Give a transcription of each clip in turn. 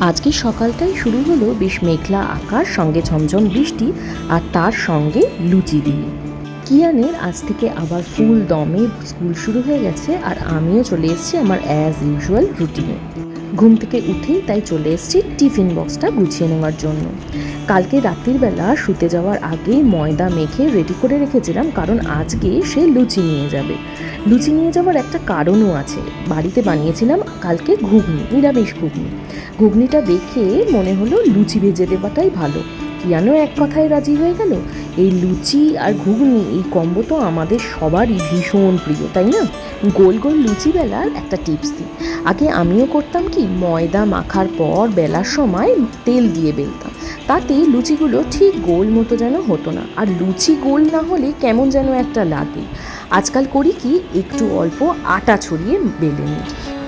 আজকে সকালটাই শুরু হলো বেশ মেঘলা আকাশ, সঙ্গে ঝমঝম বৃষ্টি আর তার সঙ্গে লুচি দিয়ে। কিয়ানের আজ থেকে আবার ফুল দমে স্কুল শুরু হয়ে গেছে আর আমিও চলে এসেছি আমার অ্যাজ ইউজুয়াল রুটিনে ঘুম থেকে উঠেই তাই চলে এসেছি টিফিন বক্সটা গুছিয়ে নেওয়ার জন্য। কালকে রাত্রির বেলা শুতে যাওয়ার আগেই ময়দা মেখে রেডি করে রেখেছিলাম কারণ আজকে সে লুচি নিয়ে যাবে। লুচি নিয়ে যাওয়ার একটা কারণও আছে। বাড়িতে বানিয়েছিলাম কালকে ঘুগনি, নিরামিষ ঘুগনি। ঘুগনিটা দেখে মনে হলো লুচি ভেজে দেওয়াটাই ভালো। কিয়ানো এক কথায় রাজি হয়ে গেল। এই লুচি আর ঘুগনি, এই কম্বো তো আমাদের সবারই ভীষণ প্রিয়, তাই না? গোল গোল লুচি বেলার একটা টিপস দিই। আগে আমিও করতাম কি, ময়দা মাখার পর বেলার সময় তেল দিয়ে বেলতাম। তাতে লুচিগুলো ঠিক গোল মতো যেন হতো না, আর লুচি গোল না হলে কেমন যেন একটা লাগে। আজকাল করি কি, একটু অল্প আটা ছড়িয়ে বেলে নিই।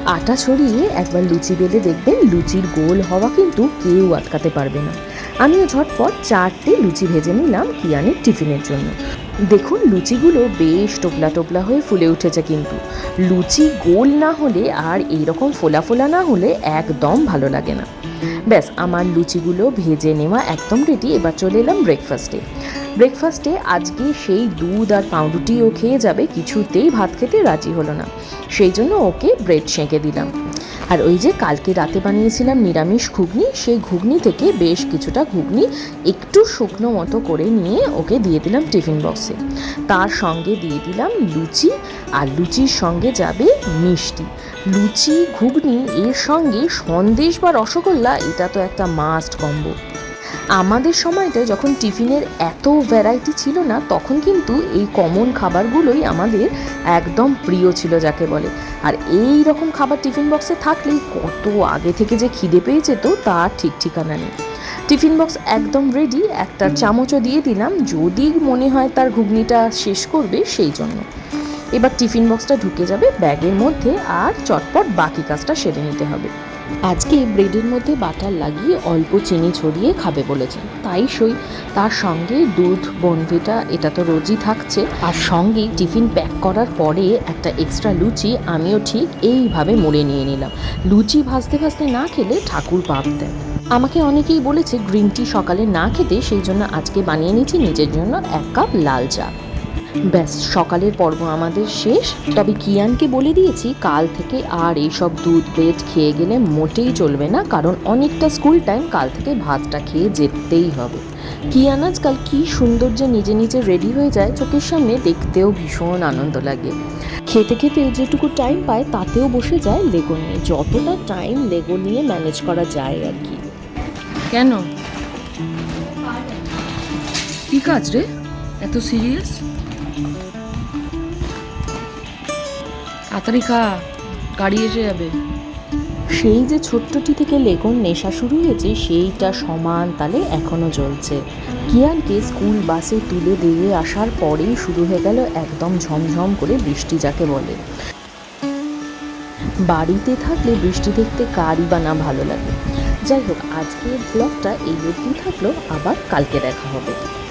আটা ছড়িয়ে একবার লুচি বেলে দেখবেন লুচির গোল হওয়া কিন্তু কেউ আটকাতে পারবে না। আমিও ঝটপট চারটে লুচি ভেজে নিলাম কিয়ানের টিফিনের জন্য। দেখুন, লুচিগুলো বেশ টোপলা টোপলা হয়ে ফুলে উঠেছে কিন্তু। লুচি গোল না হলে আর এইরকম ফোলা ফোলা না হলে একদম ভালো লাগে না। ব্যাস, আমার লুচিগুলো ভেজে নেওয়া একদম রেডি এবার চলে এলাম ব্রেকফাস্টে ব্রেকফাস্টে আজকে সেই দুধ আর পাউরুটি ও খেয়ে যাবে, কিছুতেই ভাত খেতে রাজি হলো না। সেই জন্য ওকে ব্রেড সেঁকে দিলাম। আর ওই যে কালকে রাতে বানিয়েছিলাম নিরামিষ ঘুগনি, সেই ঘুগনি থেকে বেশ কিছুটা ঘুগনি একটু শুকনো মতো করে নিয়ে ওকে দিয়ে দিলাম টিফিন বক্সে। তার সঙ্গে দিয়ে দিলাম লুচি, আর লুচির সঙ্গে যাবে মিষ্টি। লুচি, ঘুগনি, এর সঙ্গে সন্দেশ বা রসগোল্লা, এটা তো একটা মাস্ট কম্বো। আমাদের সময়টা যখন টিফিনের এত ভ্যারাইটি ছিল না তখন কিন্তু এই কমন খাবারগুলোই আমাদের একদম প্রিয় ছিল যাকে বলে। আর এই রকম খাবার টিফিন বক্সে থাকলেই কত আগে থেকে যে খিদে পেয়ে যেত তার ঠিক ঠিকানা নেই। টিফিন বক্স একদম রেডি একটা চামচও দিয়ে দিলাম যদি মনে হয় তার ঘুগনিটা শেষ করবে সেই জন্য। এবার টিফিন বক্সটা ঢুকে যাবে ব্যাগের মধ্যে আর চটপট বাকি কাজটা সেরে নিতে হবে। আজকে ব্রেডের মধ্যে বাটার লাগিয়ে অল্প চিনি ছড়িয়ে খাবে বলেছে। তাই সই, তার সঙ্গে দুধ, বনভিটা, এটা তো রোজই থাকছে। আর সঙ্গে টিফিন প্যাক করার পরে একটা এক্সট্রা লুচি, আমিও ঠিক এইভাবে মুড়ে নিয়ে নিলাম। লুচি ভাজতে ভাজতে না খেলে ঠাকুর পাপ দেয় আমাকে অনেকেই বলেছে, গ্রিন টি সকালে না খেতে, সেই জন্য আজকে বানিয়ে নিয়েছি, নিজের জন্য এক কাপ লাল চা। ব্যাস, সকালের পর্ব আমাদের শেষ। তবে কিয়ানকে বলে দিয়েছি, কাল থেকে আর এইসব দুধ ব্রেড খেয়ে গেলে মোটেই চলবে না, কারণ অনেকটা স্কুল টাইম, কাল থেকে ভাতটা খেয়ে যেতেই হবে। কিয়ান আজকাল কি সুন্দর যে নিজে নিজে রেডি হয়ে যায়, চোখের সামনে দেখতেও ভীষণ আনন্দ লাগে। খেতে খেতে যেটুকু টাইম পায়, তাতেও বসে যায় লেগো নিয়ে। যতটা টাইম লেগো নিয়ে ম্যানেজ করা যায় আর কি। কেন? কি কাজ রে? এত সিরিয়াস? গাড়ি এসে যাবে। সেই যে ছোট্টটি থেকে লেগুন নেশা শুরু হয়েছে, সেইটা সমান তালে এখনও চলছে। কিয়ানকে স্কুল বাসে তুলে দিয়ে আসার পরেই শুরু হয়ে গেল একদম ঝমঝম করে বৃষ্টি যাকে বলে। বাড়িতে থাকলে বৃষ্টি দেখতে কারই বা না ভালো লাগে। যাই হোক, আজকের ব্লগটা এই অবধি থাকল, আবার কালকে দেখা হবে।